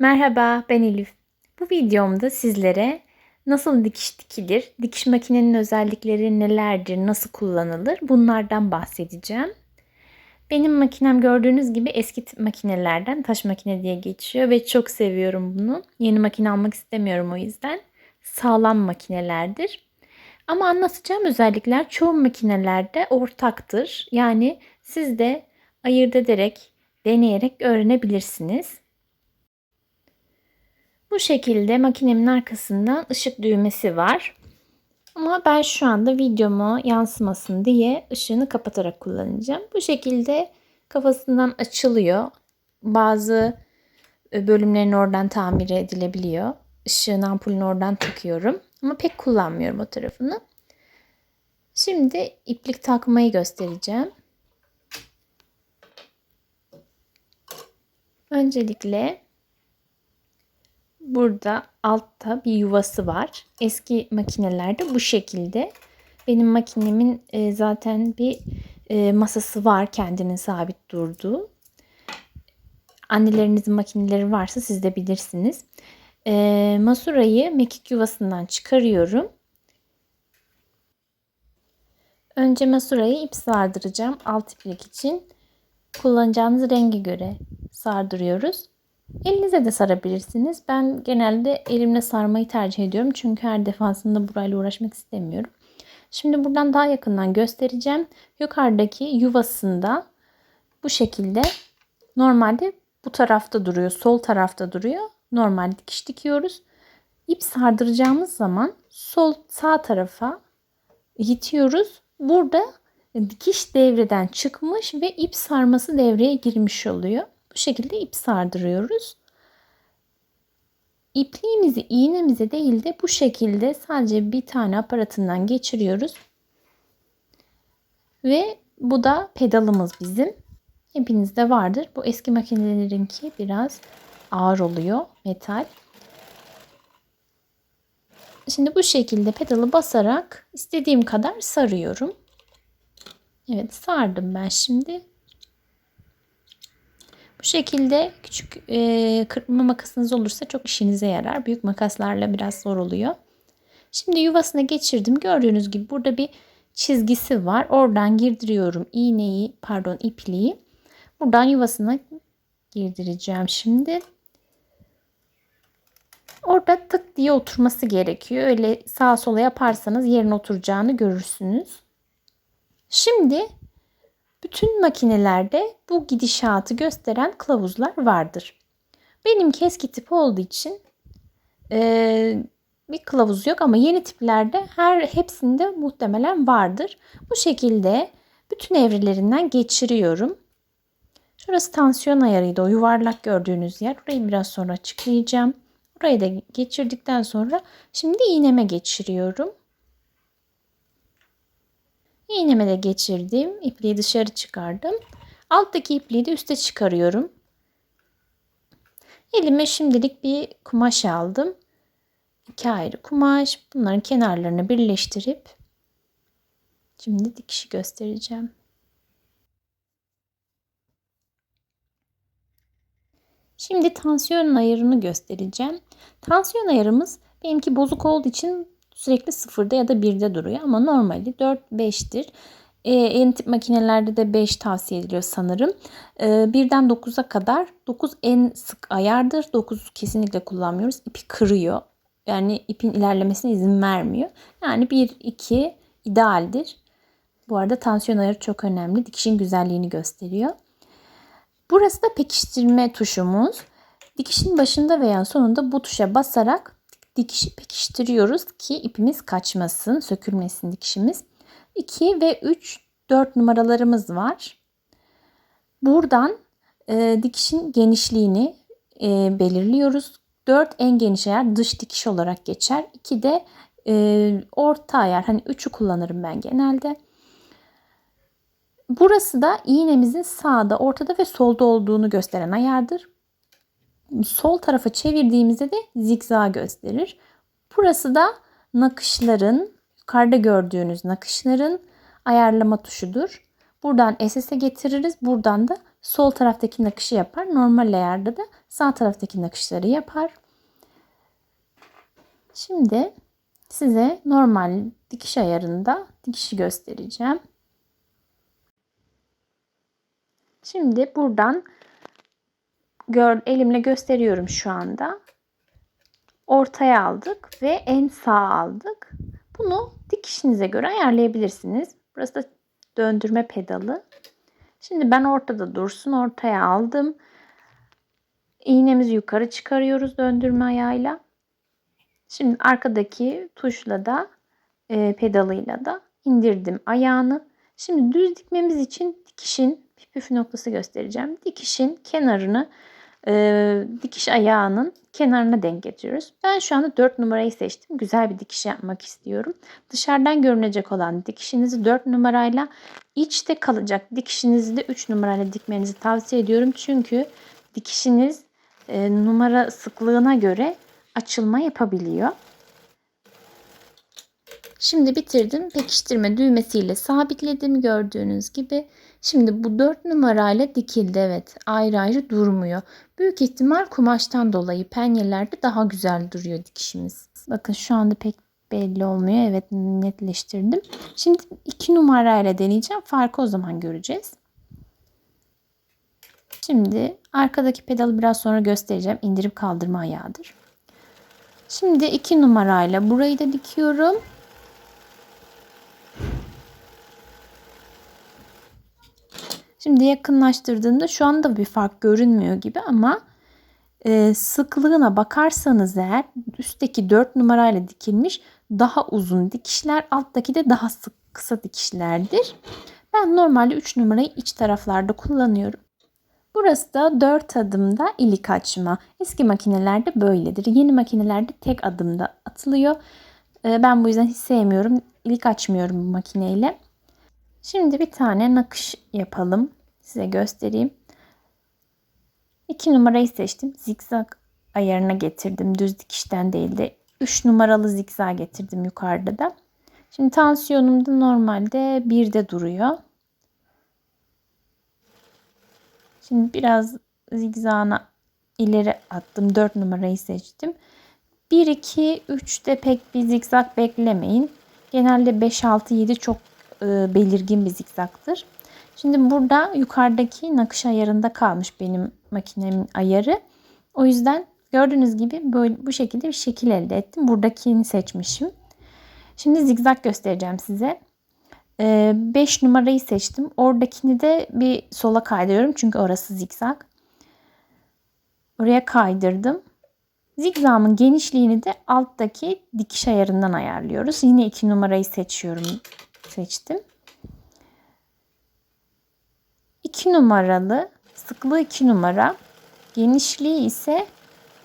Merhaba, ben Elif. Bu videomda sizlere nasıl dikiş dikilir, dikiş makinenin özellikleri nelerdir, nasıl kullanılır bunlardan bahsedeceğim. Benim makinem gördüğünüz gibi eski tip makinelerden taş makine diye geçiyor ve çok seviyorum bunu. Yeni makine almak istemiyorum o yüzden. Sağlam makinelerdir. Ama anlatacağım özellikler çoğu makinelerde ortaktır. Yani siz de ayırt ederek, deneyerek öğrenebilirsiniz. Bu şekilde makinemin arkasında ışık düğmesi var. Ama ben şu anda videomu yansımasın diye ışığını kapatarak kullanacağım. Bu şekilde kafasından açılıyor. Bazı e, bölümlerin oradan tamir edilebiliyor. Işığın ampulünü oradan takıyorum. Ama pek kullanmıyorum o tarafını. Şimdi iplik takmayı göstereceğim. Öncelikle burada altta bir yuvası var. Eski makinelerde bu şekilde. Benim makinemin e, zaten bir e, masası var kendinin sabit durduğu. Annelerinizin makineleri varsa siz de bilirsiniz. E, masurayı mekik yuvasından çıkarıyorum. Önce masurayı ip sardıracağım alt iplik için. Kullanacağınız renge göre sardırıyoruz. Elinize de sarabilirsiniz. Ben genelde elimle sarmayı tercih ediyorum. Çünkü her defasında burayla uğraşmak istemiyorum. Şimdi buradan daha yakından göstereceğim. Yukarıdaki yuvasında bu şekilde normalde bu tarafta duruyor. Sol tarafta duruyor. Normal dikiş dikiyoruz. İp sardıracağımız zaman sol sağ tarafa itiyoruz. Burada dikiş devreden çıkmış ve ip sarması devreye girmiş oluyor. Bu şekilde ip sardırıyoruz. İpliğimizi iğnemize değil de bu şekilde sadece bir tane aparatından geçiriyoruz. Ve bu da pedalımız bizim. Hepinizde vardır. Bu eski makinelerinki biraz ağır oluyor. Metal. Şimdi bu şekilde pedalı basarak istediğim kadar sarıyorum. Evet sardım ben şimdi. Bu şekilde küçük e, kırpma makasınız olursa çok işinize yarar. Büyük makaslarla biraz zor oluyor. Şimdi yuvasına geçirdim. Gördüğünüz gibi burada bir çizgisi var. Oradan girdiriyorum iğneyi, pardon ipliği. Buradan yuvasına girdireceğim şimdi. Orada tık diye oturması gerekiyor. Öyle sağa sola yaparsanız yerine oturacağını görürsünüz. Şimdi bütün makinelerde bu gidişatı gösteren kılavuzlar vardır. Benim eski tip olduğu için e, bir kılavuz yok ama yeni tiplerde her hepsinde muhtemelen vardır. Bu şekilde bütün evrelerinden geçiriyorum. Şurası tansiyon ayarıydı o yuvarlak gördüğünüz yer. Orayı biraz sonra açıklayacağım. Orayı da geçirdikten sonra şimdi iğneme geçiriyorum. İğneme de geçirdim. İpliği dışarı çıkardım. Alttaki ipliği de üste çıkarıyorum. Elime şimdilik bir kumaş aldım. İki ayrı kumaş. Bunların kenarlarını birleştirip şimdi dikişi göstereceğim. Şimdi tansiyon ayarını göstereceğim. Tansiyon ayarımız benimki bozuk olduğu için sürekli sıfırda ya da birde duruyor ama normali 4-5'tir. E, yeni tip makinelerde de 5 tavsiye ediliyor sanırım. E, birden 9'a kadar 9 en sık ayardır. 9 kesinlikle kullanmıyoruz. İpi kırıyor. Yani ipin ilerlemesine izin vermiyor. Yani 1-2 idealdir. Bu arada tansiyon ayarı çok önemli. Dikişin güzelliğini gösteriyor. Burası da pekiştirme tuşumuz. Dikişin başında veya sonunda bu tuşa basarak dikişi pekiştiriyoruz ki ipimiz kaçmasın, sökülmesin dikişimiz. 2 ve 3, 4 numaralarımız var. Buradan e, dikişin genişliğini e, belirliyoruz. 4 en geniş ayar dış dikiş olarak geçer. 2 de e, orta ayar. Hani 3'ü kullanırım ben genelde. Burası da iğnemizin sağda, ortada ve solda olduğunu gösteren ayardır sol tarafa çevirdiğimizde de zigzag gösterir. Burası da nakışların, yukarıda gördüğünüz nakışların ayarlama tuşudur. Buradan SS'e getiririz. Buradan da sol taraftaki nakışı yapar. Normal ayarda da sağ taraftaki nakışları yapar. Şimdi size normal dikiş ayarında dikişi göstereceğim. Şimdi buradan gör, elimle gösteriyorum şu anda. Ortaya aldık ve en sağ aldık. Bunu dikişinize göre ayarlayabilirsiniz. Burası da döndürme pedalı. Şimdi ben ortada dursun ortaya aldım. İğnemizi yukarı çıkarıyoruz döndürme ayağıyla. Şimdi arkadaki tuşla da e, pedalıyla da indirdim ayağını. Şimdi düz dikmemiz için dikişin püf noktası göstereceğim. Dikişin kenarını e, dikiş ayağının kenarına denk getiriyoruz. Ben şu anda 4 numarayı seçtim. Güzel bir dikiş yapmak istiyorum. Dışarıdan görünecek olan dikişinizi 4 numarayla içte kalacak dikişinizi de 3 numarayla dikmenizi tavsiye ediyorum. Çünkü dikişiniz e, numara sıklığına göre açılma yapabiliyor. Şimdi bitirdim. Pekiştirme düğmesiyle sabitledim gördüğünüz gibi. Şimdi bu 4 numarayla dikildi evet. Ayrı ayrı durmuyor. Büyük ihtimal kumaştan dolayı penyelerde daha güzel duruyor dikişimiz. Bakın şu anda pek belli olmuyor. Evet netleştirdim. Şimdi 2 numarayla deneyeceğim. Farkı o zaman göreceğiz. Şimdi arkadaki pedalı biraz sonra göstereceğim. İndirip kaldırma ayağıdır. Şimdi 2 numarayla burayı da dikiyorum. Şimdi yakınlaştırdığımda şu anda bir fark görünmüyor gibi ama e, sıklığına bakarsanız eğer üstteki 4 numarayla dikilmiş daha uzun dikişler alttaki de daha sık kısa dikişlerdir. Ben normalde 3 numarayı iç taraflarda kullanıyorum. Burası da 4 adımda ilik açma. Eski makinelerde böyledir. Yeni makinelerde tek adımda atılıyor. E, ben bu yüzden hiç sevmiyorum. İlik açmıyorum bu makineyle. Şimdi bir tane nakış yapalım. Size göstereyim. 2 numarayı seçtim. Zikzak ayarına getirdim. Düz dikişten değil de 3 numaralı zikzak getirdim yukarıda da. Şimdi tansiyonum da normalde 1'de duruyor. Şimdi biraz zigzağına ileri attım. 4 numarayı seçtim. 1, 2, 3'te pek bir zikzak beklemeyin. Genelde 5, 6, 7 çok belirgin bir zikzaktır. Şimdi burada yukarıdaki nakış ayarında kalmış benim makinemin ayarı. O yüzden gördüğünüz gibi böyle bu şekilde bir şekil elde ettim. Buradakini seçmişim. Şimdi zigzag göstereceğim size. 5 ee, numarayı seçtim. Oradakini de bir sola kaydırıyorum. Çünkü orası zigzag. Oraya kaydırdım. Zigzagın genişliğini de alttaki dikiş ayarından ayarlıyoruz. Yine 2 numarayı seçiyorum. Seçtim. 2 numaralı sıklığı 2 numara genişliği ise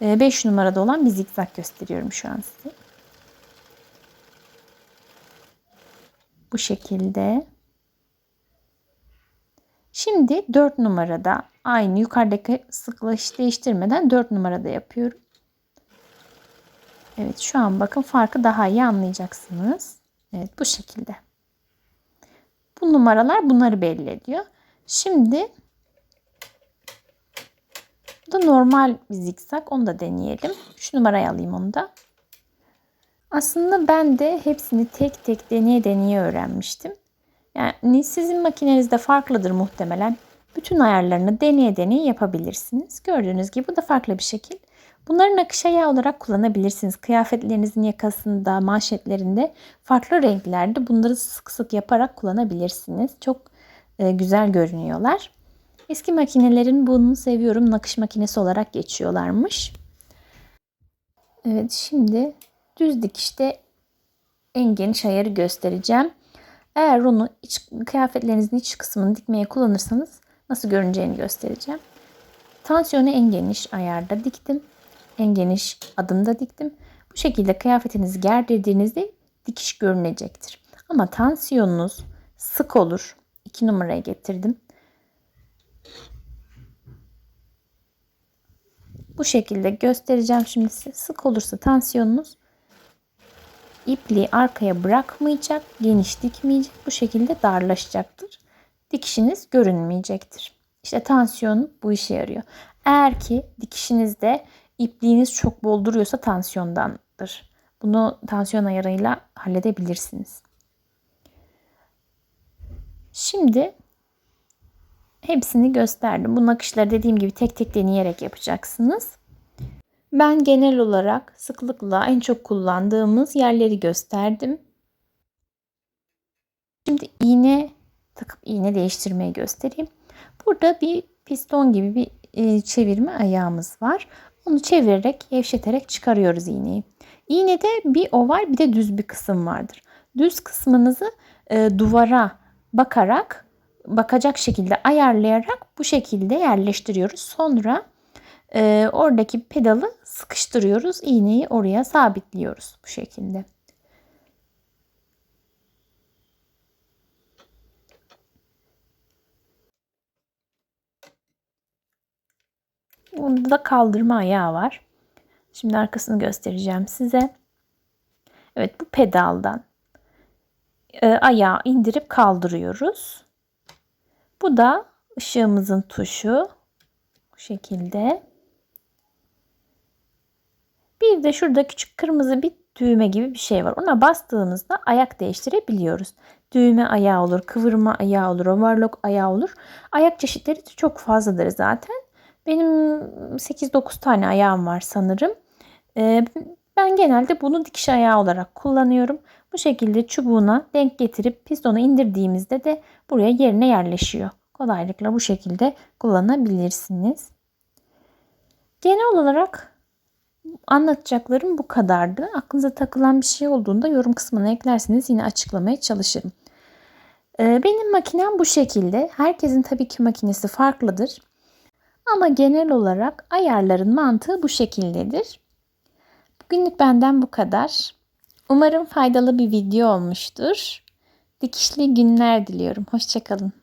5 e, numarada olan bir zikzak gösteriyorum şu an size. Bu şekilde. Şimdi 4 numarada aynı yukarıdaki sıklığı hiç değiştirmeden 4 numarada yapıyorum. Evet şu an bakın farkı daha iyi anlayacaksınız. Evet bu şekilde. Bu numaralar bunları belli ediyor. Şimdi bu da normal bir zikzak. Onu da deneyelim. Şu numarayı alayım onu da. Aslında ben de hepsini tek tek deneye deneye öğrenmiştim. Yani sizin makinenizde farklıdır muhtemelen. Bütün ayarlarını deneye deneye yapabilirsiniz. Gördüğünüz gibi bu da farklı bir şekil. Bunları nakış ayağı olarak kullanabilirsiniz. Kıyafetlerinizin yakasında, manşetlerinde farklı renklerde bunları sık sık yaparak kullanabilirsiniz. Çok e, güzel görünüyorlar. Eski makinelerin bunu seviyorum nakış makinesi olarak geçiyorlarmış. Evet şimdi düz dikişte en geniş ayarı göstereceğim. Eğer onu iç, kıyafetlerinizin iç kısmını dikmeye kullanırsanız nasıl görüneceğini göstereceğim. Tansiyonu en geniş ayarda diktim. En geniş adımda diktim. Bu şekilde kıyafetinizi gerdirdiğinizde dikiş görünecektir. Ama tansiyonunuz sık olur. 2 numaraya getirdim. Bu şekilde göstereceğim şimdi size. Sık olursa tansiyonunuz ipliği arkaya bırakmayacak, geniş dikmeyecek. Bu şekilde darlaşacaktır. Dikişiniz görünmeyecektir. İşte tansiyon bu işe yarıyor. Eğer ki dikişinizde ipliğiniz çok bol duruyorsa tansiyondandır. Bunu tansiyon ayarıyla halledebilirsiniz. Şimdi hepsini gösterdim. Bu nakışları dediğim gibi tek tek deneyerek yapacaksınız. Ben genel olarak sıklıkla en çok kullandığımız yerleri gösterdim. Şimdi iğne takıp iğne değiştirmeyi göstereyim. Burada bir piston gibi bir e, çevirme ayağımız var. Onu çevirerek, gevşeterek çıkarıyoruz iğneyi. İğnede bir oval bir de düz bir kısım vardır. Düz kısmınızı e, duvara bakarak, bakacak şekilde ayarlayarak bu şekilde yerleştiriyoruz. Sonra e, oradaki pedalı sıkıştırıyoruz. İğneyi oraya sabitliyoruz bu şekilde. Bunda da kaldırma ayağı var. Şimdi arkasını göstereceğim size. Evet bu pedaldan e, ayağı indirip kaldırıyoruz. Bu da ışığımızın tuşu. Bu şekilde. Bir de şurada küçük kırmızı bir düğme gibi bir şey var. Ona bastığımızda ayak değiştirebiliyoruz. Düğme ayağı olur, kıvırma ayağı olur, overlock ayağı olur. Ayak çeşitleri de çok fazladır zaten. Benim 8-9 tane ayağım var sanırım. Ee, ben genelde bunu dikiş ayağı olarak kullanıyorum. Bu şekilde çubuğuna denk getirip pistonu indirdiğimizde de buraya yerine yerleşiyor. Kolaylıkla bu şekilde kullanabilirsiniz. Genel olarak anlatacaklarım bu kadardı. Aklınıza takılan bir şey olduğunda yorum kısmına eklerseniz yine açıklamaya çalışırım. Ee, benim makinem bu şekilde. Herkesin tabii ki makinesi farklıdır. Ama genel olarak ayarların mantığı bu şekildedir. Bugünlük benden bu kadar. Umarım faydalı bir video olmuştur. Dikişli günler diliyorum. Hoşçakalın.